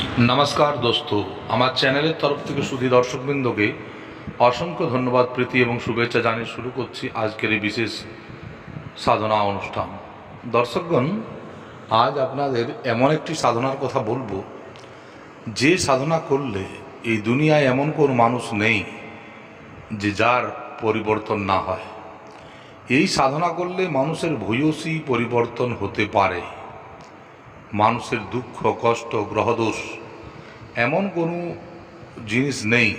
নমস্কার দোস্ত। আমার চ্যানেলের তরফ থেকে সুধী দর্শকবৃন্দকে অসংখ্য ধন্যবাদ, প্রীতি এবং শুভেচ্ছা জানিয়ে শুরু করছি আজকের এই বিশেষ সাধনা অনুষ্ঠান। দর্শকগণ, আজ আপনাদের এমন একটি সাধনার কথা বলব। যে সাধনা করলে এই দুনিয়ায় এমন কোনো মানুষ নেই যে যার পরিবর্তন না হয়। এই সাধনা করলে মানুষের ভূয়সী পরিবর্তন হতে পারে। মানুষের দুঃখ, কষ্ট, গ্রহদোষ এমন কোনো জিনিস নেই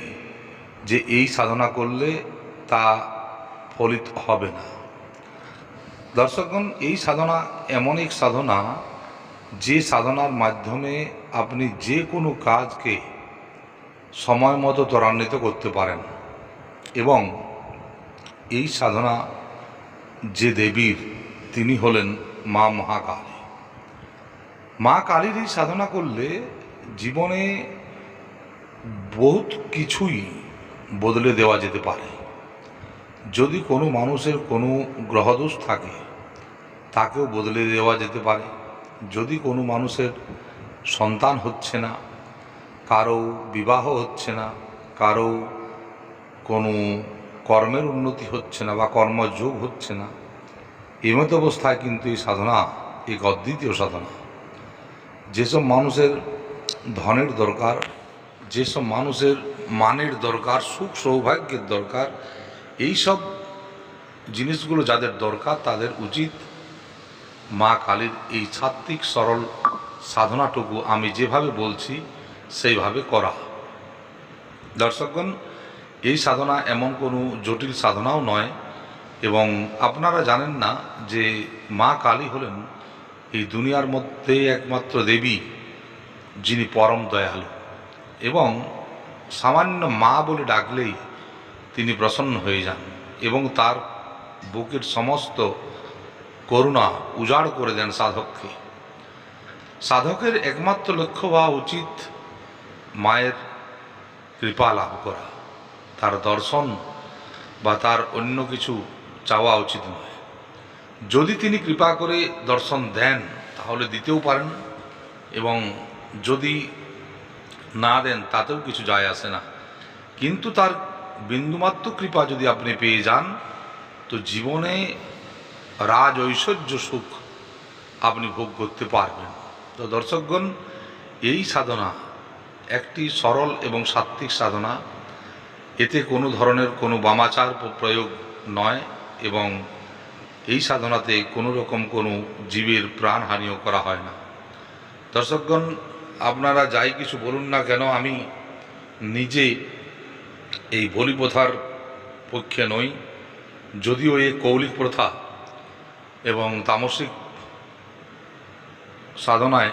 যে এই সাধনা করলে তা ফলিত হবে না। দর্শকগণ, এই সাধনা এমন এক সাধনা যে সাধনার মাধ্যমে আপনি যে কোনো কাজকে সময় মতো ত্বরান্বিত করতে পারেন এবং এই সাধনা যে দেবীর, তিনি হলেন মা মহাকালী। মা কালীর এই সাধনা করলে জীবনে বহুত কিছুই বদলে দেওয়া যেতে পারে। যদি কোনো মানুষের কোনো গ্রহদোষ থাকে, তাকেও বদলে দেওয়া যেতে পারে। যদি কোনো মানুষের সন্তান হচ্ছে না কারও বিবাহ হচ্ছে না কারও কোনো কর্মের উন্নতি হচ্ছে না বা কর্মযোগ হচ্ছে না, এমত অবস্থায় কিন্তু এই সাধনা এক অদ্বিতীয় সাধনা যেসব মানুষের ধনের দরকার, যেসব মানুষের মানের দরকার, সুখ সৌভাগ্যের দরকার, এই সব জিনিসগুলো যাদের দরকার তাদের উচিত মা কালীর এই সাত্বিক সরল সাধনাটুকু আমি যেভাবে বলছি সেইভাবে করা। দর্শকগণ, এই সাধনা এমন কোনো জটিল সাধনাও নয় এবং আপনারা জানেন না যে মা কালী হলেন এই দুনিয়ার মধ্যে একমাত্র দেবী, যিনি পরম দয়ালু। এবং সামান্য মা বলে ডাকলেই তিনি প্রসন্ন হয়ে যান এবং তার বুকের সমস্ত করুণা উজাড় করে দেন সাধককে। সাধকের একমাত্র লক্ষ্য হওয়া উচিত মায়ের কৃপা লাভ করা। তার দর্শন বা তার অন্য কিছু চাওয়া উচিত নয়। যদি তিনি কৃপা করে দর্শন দেন, তাহলে দিতেও পারেন। এবং যদি না দেন, তাতেও কিছু যায় আসে না। কিন্তু তার বিন্দুমাত্র কৃপা যদি আপনি পেয়ে যান, তো জীবনে রাজ ঐশ্বর্য সুখ আপনি ভোগ করতে পারবেন। তো দর্শকগণ, এই সাধনা একটি সরল এবং সাত্ত্বিক সাধনা। এতে কোনো ধরনের কোনো বামাচার প্রয়োগ নয় এবং এই সাধনাতে কোনো রকম কোনো জীবের প্রাণহানিও করা হয় না। দর্শকগণ, আপনারা যাই কিছু বলুন না কেন, আমি নিজে এই বলি প্রথার পক্ষে নই, যদিও এই কৌলিক প্রথা এবং তামসিক সাধনায়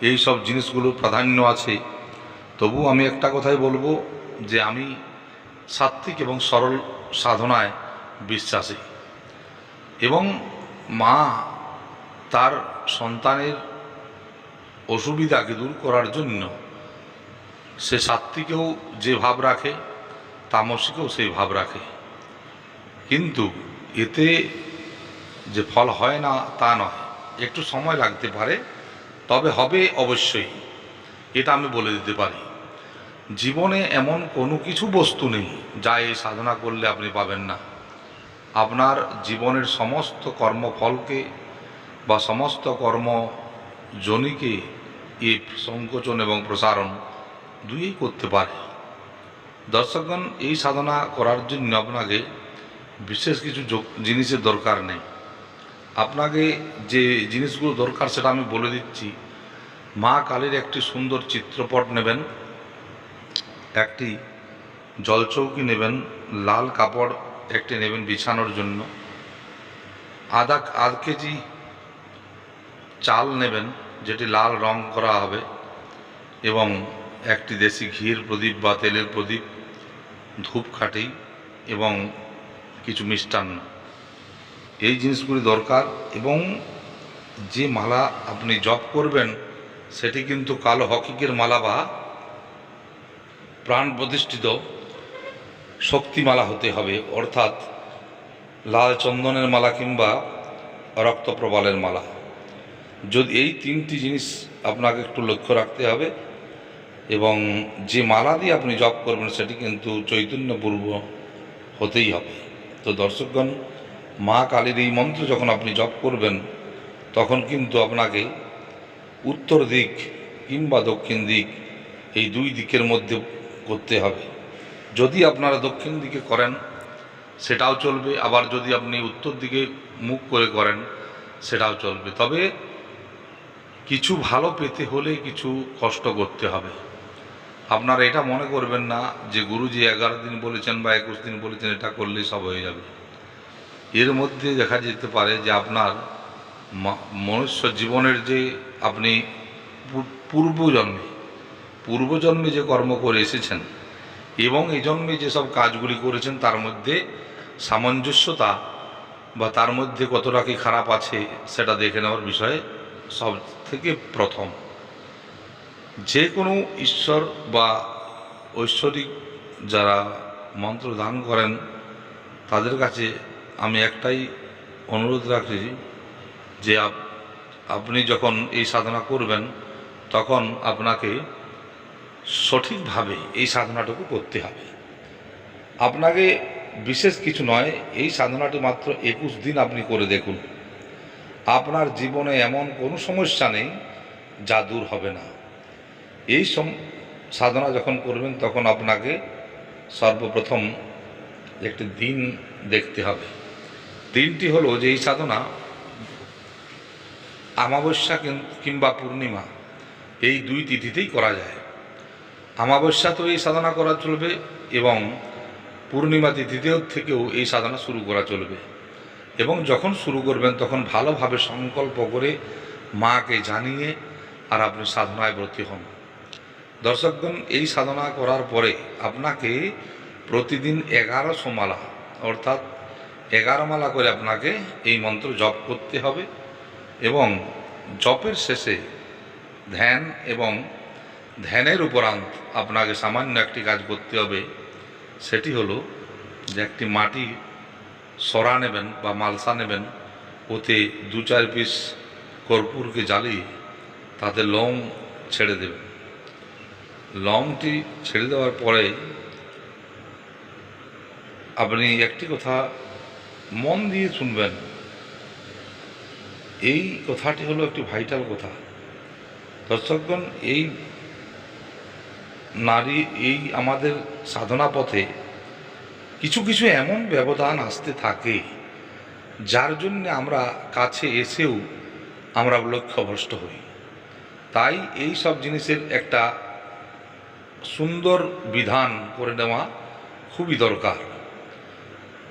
এই সব জিনিসগুলো প্রাধান্য আছে। তবু আমি একটা কথাই বলব যে আমি সাত্ত্বিক এবং সরল সাধনায় বিশ্বাসী। এবং মা তার সন্তানের অসুবিধাকে দূর করার জন্য সে সাত্ত্বিকেও যে ভাব রাখে, তামসিকেও সেই ভাব রাখে। কিন্তু এতে যে ফল হয় না, তা নয়। একটু সময় লাগতে পারে, তবে হবে অবশ্যই। এটা আমি বলে দিতে পারি। জীবনে এমন কোনো কিছু বস্তু নেই, যা এই সাধনা করলে আপনি পাবেন না। আপনার জীবনের সমস্ত কর্মফলকে বা সমস্ত কর্মজনীকে এ সংকোচন এবং প্রসারণ দুইই করতে পারে। দর্শকগণ, এই সাধনা করার জন্য আপনাকে বিশেষ কিছু জিনিসের দরকার নেই। আপনাকে যে জিনিসগুলো দরকার সেটা আমি বলে দিচ্ছি। মা কালীর একটি সুন্দর চিত্রপট নেবেন, একটি জলচৌকি নেবেন, লাল কাপড় একটি নেবেন বিছানোর জন্য। আধা আধ কেজি চাল নেবেন, যেটি লাল রং করা হবে, এবং একটি দেশি ঘির প্রদীপ বা তেলের প্রদীপ, ধূপ ধূপকাঠি এবং কিছু মিষ্টান্ন। এই জিনিসগুলি দরকার, এবং যে মালা আপনি জপ করবেন, সেটি কিন্তু কালো হকিকের মালা বা প্রাণ প্রতিষ্ঠিত শক্তিমালা হতে হবে, অর্থাৎ লাল চন্দনের মালা কিংবা রক্তপ্রবালের মালা। যদি এই তিনটি জিনিস আপনাকে একটু লক্ষ্য রাখতে হবে, এবং যে মালা দিয়ে আপনি জপ করবেন সেটি কিন্তু চৈতন্যপূর্ব হতেই হবে। তো দর্শকগণ, মা কালীর এই মন্ত্র যখন আপনি জপ করবেন, তখন কিন্তু আপনাকে উত্তর দিক কিংবা দক্ষিণ দিক এই দুই দিকের মধ্যে করতে হবে। যদি আপনারা দক্ষিণ দিকে করেন, সেটাও চলবে। আবার যদি আপনি উত্তর দিকে মুখ করে করেন, সেটাও চলবে। তবে কিছু ভালো পেতে হলে কিছু কষ্ট করতে হবে। আপনারা এটা মনে করবেন না যে গুরুজি এগারো দিন বলেছেন বা একুশ দিন বলেছেন, এটা করলেই সব হয়ে যাবে। এর মধ্যে দেখা যেতে পারে যে আপনার মনুষ্য জীবনের যে আপনি পূর্বজন্মে পূর্বজন্মে যে কর্ম করে এসেছেন এবং এই জন্মে যেসব কাজগুলি করেছেন, তার মধ্যে সামঞ্জস্যতা বা তার মধ্যে কতটা কি খারাপ আছে, সেটা দেখে নেওয়ার বিষয়ে সব থেকে প্রথম। যে কোনো ঈশ্বর বা ঐশ্বরিক যারা মন্ত্র দান করেন, তাদের কাছে আমি একটাই অনুরোধ রাখছি যে আপ- আপনি যখন এই সাধনা করবেন, তখন আপনাকে সঠিকভাবে এই সাধনাটুকু করতে হবে। আপনাকে বিশেষ কিছু নয়, এই সাধনাটি মাত্র একুশ দিন আপনি করে দেখুন। আপনার জীবনে এমন কোনো সমস্যা নেই যা দূর হবে না। এই সাধনা যখন করবেন, তখন আপনাকে সর্বপ্রথম একটি দিন দেখতে হবে। দিনটি হলো যে এই সাধনা আমাবস্যা কিংবা পূর্ণিমা, এই দুই তিথিতেই করা যায়। আমাবস্যা তো এই সাধনা করা চলবে এবং পূর্ণিমা তিথিতেও থেকেও এই সাধনা শুরু করা চলবে। এবং যখন শুরু করবেন, তখন ভালোভাবে সংকল্প করে মাকে জানিয়ে আর আপনি সাধনায় ব্রতী হন। দর্শকগণ, এই সাধনা করার পরে আপনাকে প্রতিদিন এগারোশো মালা অর্থাৎ এগারো মালা করে আপনাকে এই মন্ত্র জপ করতে হবে এবং জপের শেষে ধ্যান এবং ধ্যানের উপরান্ত আপনাকে সামান্য একটি কাজ করতে হবে। সেটি হলো যে একটি মাটি সরা নেবেন বা মালসা নেবেন, ওতে দু চার পিস কর্পূরকে জ্বালিয়ে তাতে লং ছেড়ে দেবেন। লংটি ছেড়ে দেওয়ার পরে আপনি একটি কথা মন দিয়ে শুনবেন। এই কথাটি হলো একটি ভাইটাল কথা। দর্শকগণ, এই নারী এই আমাদের সাধনা পথে কিছু কিছু এমন ব্যবধান আসতে থাকে, যার জন্য আমরা কাছে এসেও আমরা লক্ষ্যভ্রষ্ট হই। তাই এই সব জিনিসের একটা সুন্দর বিধান করে নেওয়া খুবই দরকার।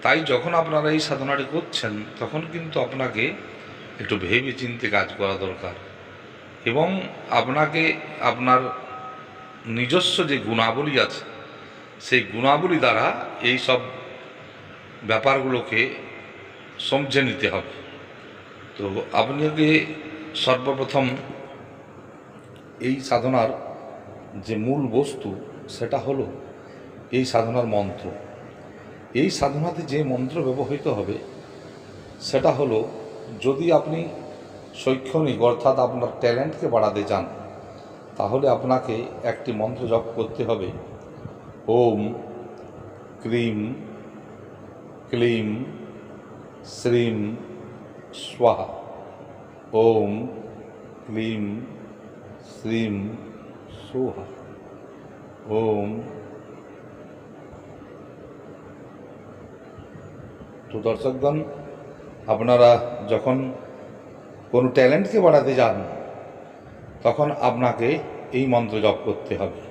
তাই যখন আপনারা এই সাধনাটি করছেন, তখন কিন্তু আপনাকে একটু ভেবে চিনতে কাজ করা দরকার এবং আপনাকে আপনার নিজস্ব যে গুণাবলী আছে, সেই গুণাবলী দ্বারা এই সব ব্যাপারগুলোকে সমঝে নিতে হবে। তো আপনাকে সর্বপ্রথম এই সাধনার যে মূল বস্তু, সেটা হলো এই সাধনার মন্ত্র। এই সাধনাতে যে মন্ত্র ব্যবহৃত হবে, সেটা হলো যদি আপনি শৈক্ষণিক অর্থাৎ আপনার ট্যালেন্টকে বাড়াতে চান তাহলে আপনাকে একটি মন্ত্র জপ করতে হবে। ওম, ক্রিম, ক্লিম, শ্রীম, স্বাহা। ওম, ক্লিম, শ্রীম সোহা ওম, তো দর্শকগণ, আপনারা যখন কোনো ট্যালেন্টকে বাড়াতে যান তখন আপনাকে এই মন্ত্র জপ করতে হবে।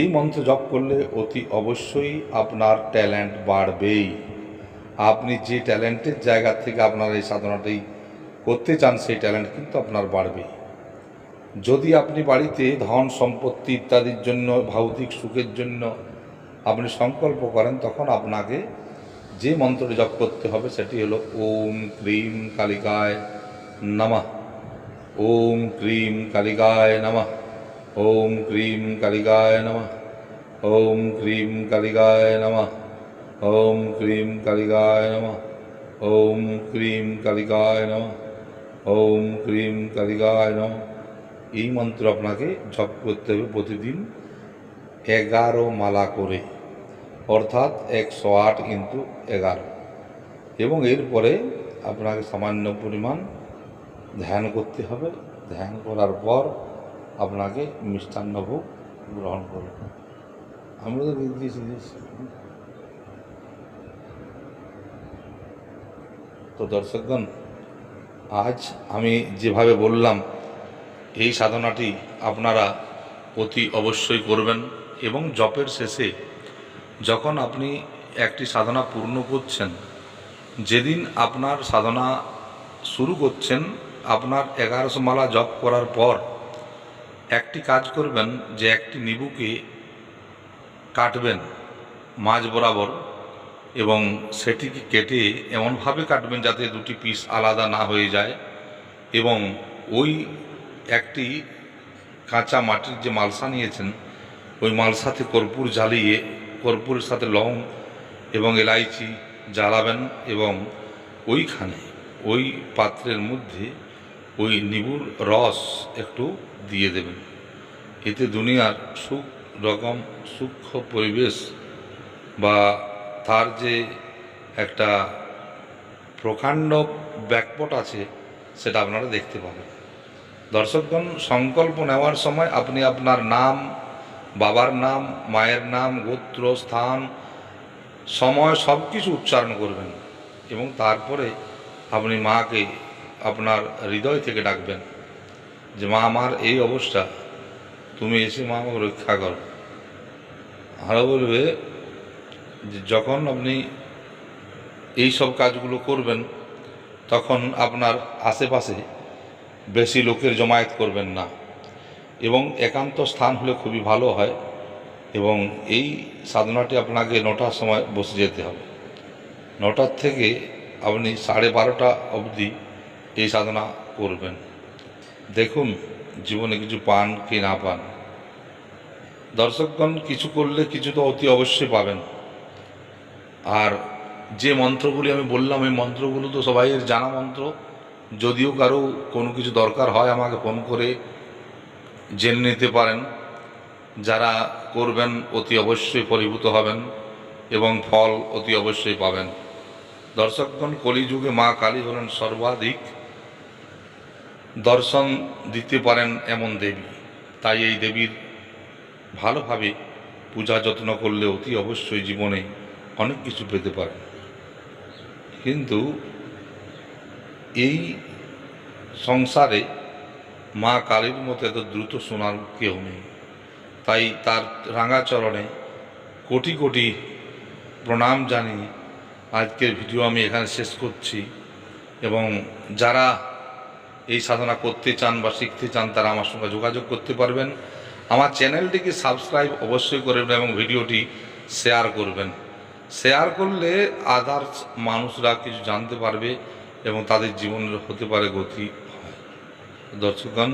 এই মন্ত্র জপ করলে অতি অবশ্যই আপনার ট্যালেন্ট বাড়বেই। আপনি যে ট্যালেন্টের জায়গা থেকে আপনার এই সাধনাটি করতে চান, সেই ট্যালেন্ট কিন্তু আপনার বাড়বে যদি আপনি বাড়িতে ধন, সম্পত্তি ইত্যাদির জন্য, ভৌতিক সুখের জন্য আপনি সংকল্প করেন, তখন আপনাকে যে মন্ত্রটি জপ করতে হবে, সেটি হলো ওম ক্রিম কালিকায় নমঃ। ওম ক্রিম কালিকায় নমঃ ওম ক্রিম কালিকায় নমঃ ওম ক্রিম কালিকায় নমঃ ওম ক্রিম কালিকায় নমঃ ওম ক্রিম কালিকায় নমঃ ওম ক্রিম কালিকায় নমঃ এই মন্ত্র আপনাকে জপ করতে হবে প্রতিদিন এগারো মালা করে। অর্থাৎ একশো আট ইন্টু এগারো। এবং এরপরে আপনাকে সামান্য পরিমাণ ধ্যান করতে হবে। ধ্যান করার পর আপনাকে মিষ্টান্ন ভোগ গ্রহণ করবে। আমরা তো দিয়েছি। তো দর্শকগণ, আজ আমি যেভাবে বললাম, এই সাধনাটি আপনারা অতি অবশ্যই করবেন এবং জপের শেষে যখন আপনি একটি সাধনা পূর্ণ করছেন, যেদিন আপনার সাধনা শুরু করছেন আপনার এগারোশো মালা জপ করার পর একটি কাজ করবেন যে একটি নিবুকে কাটবেন মাঝ বরাবর এবং সেটিকে কেটে এমনভাবে কাটবেন যাতে দুটি পিস আলাদা না হয়ে যায় এবং ওই একটি কাঁচা মাটির যে মালসা নিয়েছেন, ওই মালসাতে কর্পূর জ্বালিয়ে, কর্পূরের সাথে লং এবং এলাইচি জ্বালাবেন এবং ওইখানে, ওই পাত্রের মধ্যে ওই নিবুর রস একটু দিয়ে দেবেন। এতে দুনিয়ার সুখ রকম সূক্ষ্ম পরিবেশ বা তার যে একটা প্রকাণ্ড ব্যাকপট আছে, সেটা আপনারা দেখতে পাবেন। দর্শকগণ, সংকল্প নেওয়ার সময় আপনি আপনার নাম, বাবার নাম, মায়ের নাম, গোত্র, স্থান, সময় সব কিছু উচ্চারণ করবেন এবং তারপরে আপনি মাকে আপনার হৃদয় থেকে ডাকবেন যে, মা, আমার এই অবস্থা। তুমি এসে, মা, আমাকে রক্ষা করো। আরও বলবে যে, যখন আপনি এই সব কাজগুলো করবেন, তখন আপনার আশেপাশে বেশি লোকের জমায়েত করবেন না এবং একান্ত স্থান হলে খুবই ভালো হয় এবং এই সাধনাটি আপনাকে নটার সময় বসে যেতে হবে। নটার থেকে আপনি সাড়ে বারোটা অবধি এই সাধনা করবেন। দেখুন, জীবনে কিছু পান কি না পান। দর্শকগণ, কিছু করলে কিছু তো অতি অবশ্যই পাবেন। আর যে মন্ত্রগুলি আমি বললাম, এই মন্ত্রগুলো তো সবাইয়ের জানা মন্ত্র। যদিও কারও কোনো কিছু দরকার হয়, আমাকে ফোন করে জেনে নিতে পারেন। যারা করবেন, অতি অবশ্যই পরিভূত হবেন এবং ফল অতি অবশ্যই পাবেন। দর্শকগণ, কলিযুগে মা কালী হলেন সর্বাধিক দর্শন দিতে পারেন এমন দেবী। তাই এই দেবীর ভালোভাবে পূজা যত্ন করলে অতি অবশ্যই জীবনে অনেক কিছু পেতে পারেন। কিন্তু এই সংসারে মা কালীর মতো এত দ্রুত শোনার কেউ নেই। তাই তার রাঙাচরণে কোটি কোটি প্রণাম জানিয়ে আজকের ভিডিও আমি এখানে শেষ করছি এবং যারা এই সাধনা করতে চান বা শিখতে চান তারা আমার সঙ্গে যোগাযোগ করতে পারবেন। আমার চ্যানেলটিকে সাবস্ক্রাইব অবশ্যই করবেন এবং ভিডিওটি শেয়ার করবেন। শেয়ার করলে আদার্স মানুষরা কিছু জানতে পারবে এবং তাদের জীবনের হতে পারে গতি দর্শকগণ,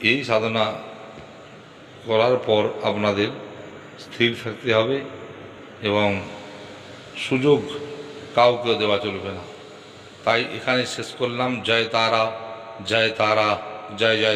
এই সাধনা করার পর আপনাদের স্থির থাকতে হবে এবং সুযোগ কাউকে দেওয়া চলবে না। তাই এখানে শেষ করলাম। জয় তারা। জয় তারা জয় জয়